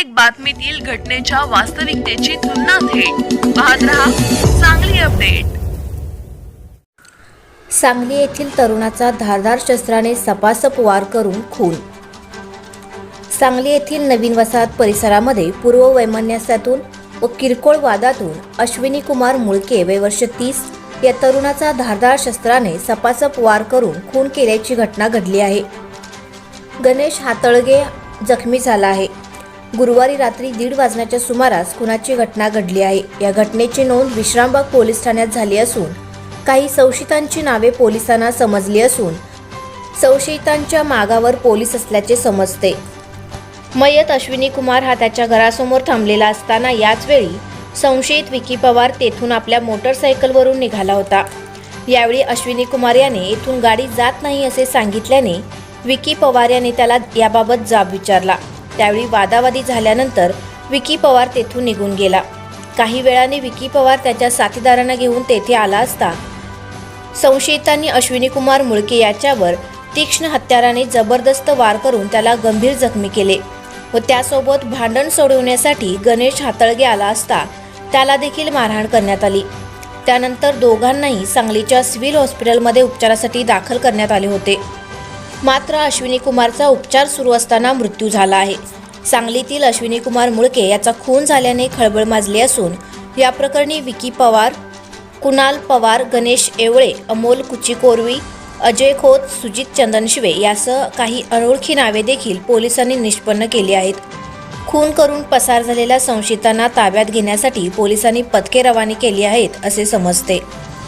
प्रत्येक बातमीतील घटनेच्या वास्तविकतेची तुलना थेट. पाहत रहा चांगली अपडेट. सांगली येथील तरुणाचा धारदार शस्त्राने सपासप वार करून खून. सांगली येथील नवीन वसाहत परिसरामध्ये पूर्व वैमन्यास्यातून व किरकोळ वादातून अश्विनी कुमार मुळके वय वर्ष तीस या तरुणाचा धारदार शस्त्राने सपासप वार करून खून केल्याची घटना घडली आहे. गणेश हातळगे जखमी झाला आहे. गुरुवारी रात्री दीड वाजण्याच्या सुमारास खुनाची घटना घडली आहे. या घटनेची नोंद विश्रामबाग पोलीस ठाण्यात झाली असून काही संशयितांची नावे पोलिसांना समजली असून संशयितांच्या मागावर पोलीस असल्याचे समजते. मयत अश्विनी कुमार हा त्याच्या घरासमोर थांबलेला असताना याचवेळी संशयित विकी पवार तेथून आपल्या मोटरसायकलवरून निघाला होता. यावेळी अश्विनी कुमार याने येथून गाडी जात नाही असे सांगितल्याने विकी पवार याने त्याला याबाबत जाब विचारला. त्यावेळी वादावादी झाल्यानंतर विकी पवार तेथून निघून गेला. काही वेळाने विकी पवार त्याच्या साथीदारांना घेऊन तेथे आला असता संशयितांनी अश्विनी कुमार मुळके याच्यावर तीक्ष्ण हत्याराने जबरदस्त वार करून त्याला गंभीर जखमी केले व त्यासोबत भांडण सोडवण्यासाठी गणेश हातळगे आला असता त्याला देखील मारहाण करण्यात आली. त्यानंतर दोघांनाही सांगलीच्या सिव्हिल हॉस्पिटलमध्ये उपचारासाठी दाखल करण्यात आले होते. मात्र अश्विनी कुमारचा उपचार सुरू असताना मृत्यू झाला आहे. सांगलीतील अश्विनी कुमार मुळके याचा खून झाल्याने खळबळ माजली असून या प्रकरणी विकी पवार कुणाल पवार गणेश एवळे अमोल कुचिकोरवी अजय खोत सुजित चंदनशिवे यासह काही अनोळखी नावे देखील पोलिसांनी निष्पन्न केली आहेत. खून करून पसार झालेल्या संशयितांना ताब्यात घेण्यासाठी पोलिसांनी पथके रवानी केली आहेत असे समजते.